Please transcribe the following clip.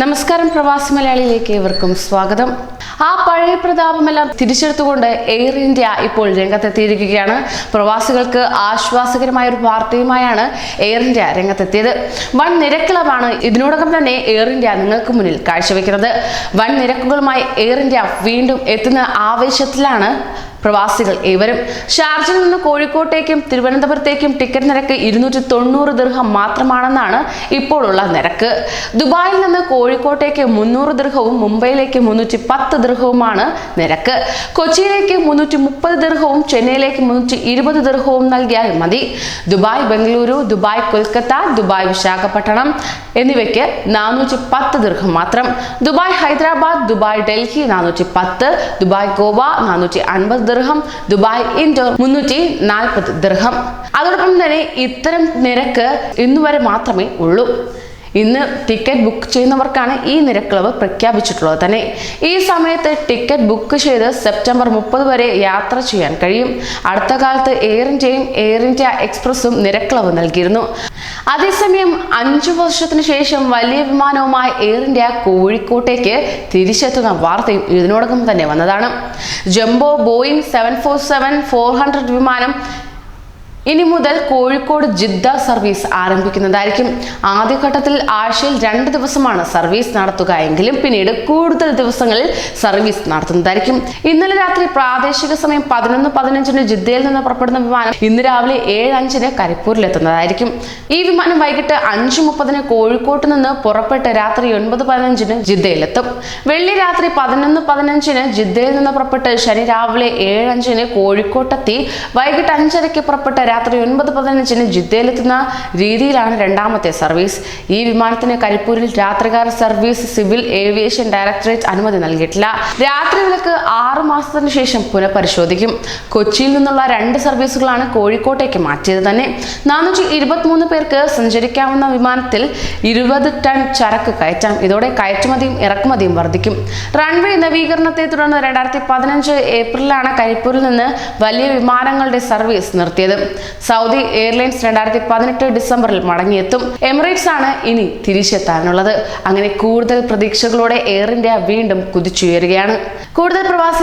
നമസ്കാരം പ്രവാസി മലയാളിയിലേക്ക് ഏവർക്കും സ്വാഗതം. ആ പഴയ പ്രതാപമെല്ലാം തിരിച്ചെടുത്തുകൊണ്ട് എയർ ഇന്ത്യ ഇപ്പോൾ രംഗത്തെത്തിയിരിക്കുകയാണ്. പ്രവാസികൾക്ക് ആശ്വാസകരമായ ഒരു വാർത്തയുമായാണ് എയർ ഇന്ത്യ രംഗത്തെത്തിയത്. വൻ നിരക്കിളവാണ് ഇതിനോടകം തന്നെ എയർ ഇന്ത്യ നിങ്ങൾക്ക് മുന്നിൽ കാഴ്ചവെക്കുന്നത്. വൻ നിരക്കുകളുമായി എയർ ഇന്ത്യ വീണ്ടും എത്തുന്ന ആവേശത്തിലാണ് പ്രവാസികൾ ഏവരും ഷാർജയിൽ നിന്ന് കോഴിക്കോട്ടേക്കും തിരുവനന്തപുരത്തേക്കും ടിക്കറ്റ് നിരക്ക് ഇരുന്നൂറ്റി തൊണ്ണൂറ് ദീർഘം മാത്രമാണെന്നാണ് ഇപ്പോഴുള്ള നിരക്ക്. ദുബായിൽ നിന്ന് കോഴിക്കോട്ടേക്ക് മുന്നൂറ് ദീർഘവും മുംബൈയിലേക്ക് മുന്നൂറ്റി പത്ത് ദീർഘവുമാണ് നിരക്ക്. കൊച്ചിയിലേക്ക് മുന്നൂറ്റി മുപ്പത് ദീർഘവും ചെന്നൈയിലേക്ക് മുന്നൂറ്റി ഇരുപത് ദീർഘവും നൽകിയാൽ മതി. Dubai Bengaluru Dubai Kolkata Dubai Visakhapatnam എന്നിവയ്ക്ക് നാനൂറ്റി പത്ത് ദീർഘം മാത്രം. ദുബായ് ഹൈദരാബാദ് ദുബായ് ഡൽഹി നാനൂറ്റി പത്ത് ദുബായ് ഗോവ നാനൂറ്റി അൻപത് ദിർഹം ദുബായ് ഇൻഡോർ മുന്നൂറ്റി നാൽപ്പത് ദിർഹം. അതോടൊപ്പം തന്നെ ഇത്തരം നിരക്ക് ഇന്നുവരെ മാത്രമേ ഉള്ളൂ. ഇന്ന് ടിക്കറ്റ് ബുക്ക് ചെയ്യുന്നവർക്കാണ് ഈ നിരക്കിളവ് പ്രഖ്യാപിച്ചിട്ടുള്ളത്. തന്നെ ഈ സമയത്ത് ടിക്കറ്റ് ബുക്ക് ചെയ്ത് സെപ്റ്റംബർ മുപ്പത് വരെ യാത്ര ചെയ്യാൻ കഴിയും. അടുത്ത കാലത്ത് എയർ ഇന്ത്യയും എയർ ഇന്ത്യ എക്സ്പ്രസും നിരക്കിളവ് നൽകിയിരുന്നു. അതേസമയം അഞ്ചു വർഷത്തിന് ശേഷം വലിയ വിമാനവുമായി എയർ ഇന്ത്യ കോഴിക്കോട്ടേക്ക് തിരിച്ചെത്തുന്ന വാർത്തയും ഇതിനോടകം തന്നെ വന്നതാണ്. Jumbo Boeing seven four seven four hundred വിമാനം ഇനി മുതൽ കോഴിക്കോട് ജിദ്ദ സർവീസ് ആരംഭിക്കുന്നതായിരിക്കും. ആദ്യഘട്ടത്തിൽ ആഴ്ചയിൽ രണ്ട് ദിവസമാണ് സർവീസ് നടത്തുക എങ്കിലും പിന്നീട് കൂടുതൽ ദിവസങ്ങളിൽ സർവീസ് നടത്തുന്നതായിരിക്കും. ഇന്നലെ രാത്രി പ്രാദേശിക സമയം പതിനൊന്ന് പതിനഞ്ചിന് ജിദ്ദയിൽ നിന്ന് പുറപ്പെടുന്ന വിമാനം ഇന്ന് രാവിലെ ഏഴ് അഞ്ചിന് കരിപ്പൂരിലെത്തുന്നതായിരിക്കും. ഈ വിമാനം വൈകിട്ട് അഞ്ച് മുപ്പതിന് കോഴിക്കോട്ട് നിന്ന് പുറപ്പെട്ട് രാത്രി ഒൻപത് പതിനഞ്ചിന് ജിദ്ദയിലെത്തും. വെള്ളി രാത്രി പതിനൊന്ന് പതിനഞ്ചിന് ജിദ്ദയിൽ നിന്ന് പുറപ്പെട്ട് ശനി രാവിലെ ഏഴ് അഞ്ചിന് കോഴിക്കോട്ടെത്തി. വൈകിട്ട് അഞ്ചരയ്ക്ക് പുറപ്പെട്ട് രാത്രി ഒൻപത് പതിനഞ്ചിന് ജിദ്ദയിലെത്തുന്ന രീതിയിലാണ് രണ്ടാമത്തെ സർവീസ്. ഈ വിമാനത്തിന് കരിപ്പൂരിൽ രാത്രികാല സർവീസ് സിവിൽ ഏവിയേഷൻ ഡയറക്ടറേറ്റ് അനുമതി നൽകിയിട്ടില്ല. രാത്രി വിലക്ക് ആറു മാസത്തിന് ശേഷം പുനഃപരിശോധിക്കും. കൊച്ചിയിൽ നിന്നുള്ള രണ്ട് സർവീസുകളാണ് കോഴിക്കോട്ടേക്ക് മാറ്റിയത് തന്നെ. നാനൂറ്റി ഇരുപത്തിമൂന്ന് പേർക്ക് സഞ്ചരിക്കാവുന്ന വിമാനത്തിൽ ഇരുപത് ടൺ ചരക്ക് കയറ്റാം. ഇതോടെ കയറ്റുമതിയും ഇറക്കുമതിയും വർദ്ധിക്കും. റൺവേ നവീകരണത്തെ തുടർന്ന് രണ്ടായിരത്തി പതിനഞ്ച് ഏപ്രിലാണ് കരിപ്പൂരിൽ നിന്ന് വലിയ വിമാനങ്ങളുടെ സർവീസ് നിർത്തിയത്. സൗദി എയർലൈൻസ് രണ്ടായിരത്തി പതിനെട്ട് ഡിസംബറിൽ മടങ്ങിയെത്തും. എമിറേറ്റ്സ് ആണ് ഇനി തിരിച്ചെത്താനുള്ളത്. അങ്ങനെ കൂടുതൽ പ്രതീക്ഷകളോടെ എയർ ഇന്ത്യ വീണ്ടും കുതിച്ചുയരുകയാണ്. കൂടുതൽ പ്രവാസി